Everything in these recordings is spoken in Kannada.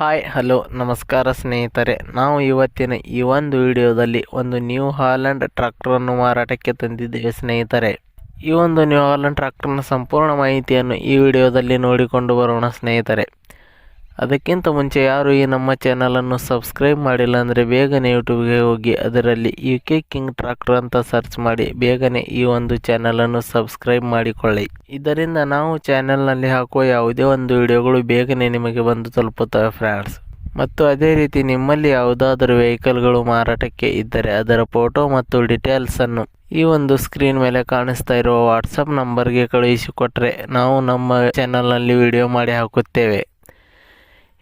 ಹಾಯ್ ಹಲೋ ನಮಸ್ಕಾರ ಸ್ನೇಹಿತರೆ. ನಾವು ಇವತ್ತಿನ ಈ ಒಂದು ವಿಡಿಯೋದಲ್ಲಿ ಒಂದು ನ್ಯೂ ಹಾಲೆಂಡ್ ಟ್ರ್ಯಾಕ್ಟರನ್ನು ಮಾರಾಟಕ್ಕೆ ತಂದಿದ್ದೇವೆ ಸ್ನೇಹಿತರೆ. ಈ ಒಂದು ನ್ಯೂ ಹಾಲೆಂಡ್ ಟ್ರ್ಯಾಕ್ಟರ್ನ ಸಂಪೂರ್ಣ ಮಾಹಿತಿಯನ್ನು ಈ ವಿಡಿಯೋದಲ್ಲಿ ನೋಡಿಕೊಂಡು ಬರೋಣ ಸ್ನೇಹಿತರೆ. ಅದಕ್ಕಿಂತ ಮುಂಚೆ ಯಾರು ಈ ನಮ್ಮ ಚಾನಲನ್ನು ಸಬ್ಸ್ಕ್ರೈಬ್ ಮಾಡಿಲ್ಲ ಅಂದರೆ ಬೇಗನೆ ಯೂಟ್ಯೂಬ್ಗೆ ಹೋಗಿ, ಅದರಲ್ಲಿ ಯು ಕೆ ಕಿಂಗ್ ಟ್ರಾಕ್ಟರ್ ಅಂತ ಸರ್ಚ್ ಮಾಡಿ, ಬೇಗನೆ ಈ ಒಂದು ಚಾನಲನ್ನು ಸಬ್ಸ್ಕ್ರೈಬ್ ಮಾಡಿಕೊಳ್ಳಿ. ಇದರಿಂದ ನಾವು ಚಾನಲ್ನಲ್ಲಿ ಹಾಕುವ ಯಾವುದೇ ಒಂದು ವಿಡಿಯೋಗಳು ಬೇಗನೆ ನಿಮಗೆ ಬಂದು ತಲುಪುತ್ತವೆ ಫ್ರೆಂಡ್ಸ್ ಮತ್ತು ಅದೇ ರೀತಿ ನಿಮ್ಮಲ್ಲಿ ಯಾವುದಾದರೂ ವೆಹಿಕಲ್ಗಳು ಮಾರಾಟಕ್ಕೆ ಇದ್ದರೆ ಅದರ ಫೋಟೋ ಮತ್ತು ಡೀಟೇಲ್ಸನ್ನು ಈ ಒಂದು ಸ್ಕ್ರೀನ್ ಮೇಲೆ ಕಾಣಿಸ್ತಾ ಇರುವ ವಾಟ್ಸಪ್ ನಂಬರ್ಗೆ ಕಳುಹಿಸಿಕೊಟ್ರೆ ನಾವು ನಮ್ಮ ಚಾನಲ್ನಲ್ಲಿ ವಿಡಿಯೋ ಮಾಡಿ ಹಾಕುತ್ತೇವೆ.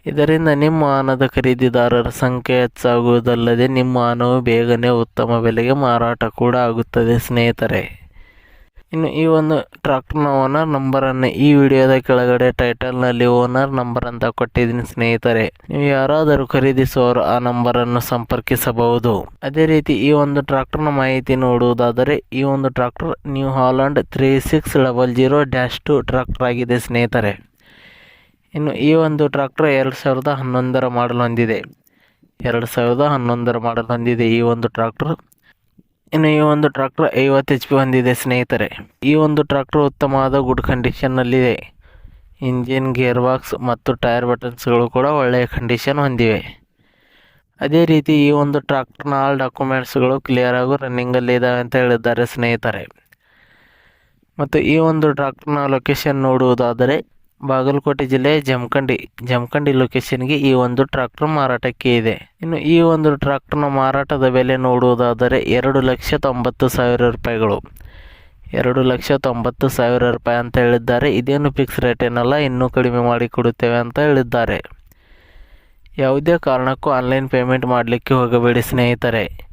ಇದರಿಂದ ನಿಮ್ಮ ವಾಹನದ ಖರೀದಿದಾರರ ಸಂಖ್ಯೆ ಹೆಚ್ಚಾಗುವುದಲ್ಲದೆ ನಿಮ್ಮ ವಾಹನವು ಬೇಗನೆ ಉತ್ತಮ ಬೆಲೆಗೆ ಮಾರಾಟ ಕೂಡ ಆಗುತ್ತದೆ, ಸ್ನೇಹಿತರೆ. ಇನ್ನು ಈ ಒಂದು ಟ್ರ್ಯಾಕ್ಟರ್ನ ಓನರ್ ನಂಬರನ್ನು ಈ ವಿಡಿಯೋದ ಕೆಳಗಡೆ ಟೈಟಲ್ನಲ್ಲಿ ಓನರ್ ನಂಬರ್ ಅಂತ ಕೊಟ್ಟಿದ್ದೀನಿ, ಸ್ನೇಹಿತರೆ. ನೀವು ಯಾರಾದರೂ ಖರೀದಿಸುವವರು ಆ ನಂಬರನ್ನು ಸಂಪರ್ಕಿಸಬಹುದು. ಅದೇ ರೀತಿ ಈ ಒಂದು ಟ್ರ್ಯಾಕ್ಟರ್ನ ಮಾಹಿತಿ ನೋಡುವುದಾದರೆ, ಈ ಒಂದು tractor New Holland three six double zero dash two tractor ಆಗಿದೆ, ಸ್ನೇಹಿತರೆ. ಇನ್ನು ಈ ಒಂದು ಟ್ರಾಕ್ಟರ್ ಎರಡು ಸಾವಿರದ ಹನ್ನೊಂದರ ಮಾಡಲ್ ಹೊಂದಿದೆ. ಎರಡು ಸಾವಿರದ ಹನ್ನೊಂದರ ಮಾಡಲ್ ಹೊಂದಿದೆ ಈ ಒಂದು ಟ್ರಾಕ್ಟರ್ ಇನ್ನು ಈ ಒಂದು ಟ್ರಾಕ್ಟರ್ ಐವತ್ತು ಎಚ್ ಪಿ ಹೊಂದಿದೆ ಸ್ನೇಹಿತರೆ. ಈ ಒಂದು ಟ್ರಾಕ್ಟರ್ ಉತ್ತಮವಾದ ಗುಡ್ ಕಂಡೀಷನ್ನಲ್ಲಿದೆ ಇಂಜಿನ್ ಗೇರ್ ಬಾಕ್ಸ್ ಮತ್ತು ಟೈರ್ ಬಟನ್ಸ್ಗಳು ಕೂಡ ಒಳ್ಳೆಯ ಕಂಡೀಷನ್ ಹೊಂದಿವೆ. ಅದೇ ರೀತಿ ಈ ಒಂದು ಟ್ರಾಕ್ಟರ್ನ ಆಲ್ ಡಾಕ್ಯುಮೆಂಟ್ಸ್ಗಳು ಕ್ಲಿಯರ್ ಆಗು ರನ್ನಿಂಗಲ್ಲಿ ಇದ್ದಾವೆ ಅಂತ ಹೇಳಿದ್ದಾರೆ ಸ್ನೇಹಿತರೆ. ಮತ್ತು ಈ ಒಂದು ಟ್ರಾಕ್ಟರ್ನ ಲೊಕೇಶನ್ ನೋಡುವುದಾದರೆ ಬಾಗಲಕೋಟೆ ಜಿಲ್ಲೆ ಜಮಖಂಡಿ. ಜಮಖಂಡಿ ಲೊಕೇಶನ್ಗೆ ಈ ಒಂದು ಟ್ರಾಕ್ಟರ್ ಮಾರಾಟಕ್ಕೆ ಇದೆ. ಇನ್ನು ಈ ಒಂದು ಟ್ರಾಕ್ಟರ್ನ ಮಾರಾಟದ ಬೆಲೆ ನೋಡುವುದಾದರೆ ಎರಡು ಲಕ್ಷ ತೊಂಬತ್ತು ಸಾವಿರ ರೂಪಾಯಿಗಳು. ಎರಡು ಲಕ್ಷ ತೊಂಬತ್ತು ಸಾವಿರ ರೂಪಾಯಿ ಅಂತ ಹೇಳಿದ್ದಾರೆ. ಇದೇನು ಫಿಕ್ಸ್ ರೇಟ್ ಏನಲ್ಲ, ಇನ್ನೂ ಕಡಿಮೆ ಮಾಡಿ ಕೊಡುತ್ತೇವೆ ಅಂತ ಹೇಳಿದ್ದಾರೆ. ಯಾವುದೇ ಕಾರಣಕ್ಕೂ ಆನ್ಲೈನ್ ಪೇಮೆಂಟ್ ಮಾಡಲಿಕ್ಕೆ ಹೋಗಬೇಡಿ ಸ್ನೇಹಿತರೆ.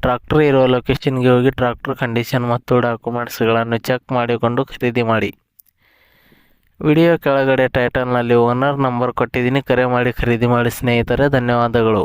ಟ್ರಾಕ್ಟರ್ ಇರುವ ಲೊಕೇಶನ್ಗೆ ಹೋಗಿ ಟ್ರಾಕ್ಟರ್ ಕಂಡೀಷನ್ ಮತ್ತು ಡಾಕ್ಯುಮೆಂಟ್ಸ್ಗಳನ್ನು ಚೆಕ್ ಮಾಡಿಕೊಂಡು ಖರೀದಿ ಮಾಡಿ. ವಿಡಿಯೋ ಕೆಳಗಡೆ ಟೈಟಲ್ನಲ್ಲಿ ಓನರ್ ನಂಬರ್ ಕೊಟ್ಟಿದ್ದೀನಿ ಕರೆ ಮಾಡಿ ಖರೀದಿ ಮಾಡಿ ಸ್ನೇಹಿತರೆ ಧನ್ಯವಾದಗಳು.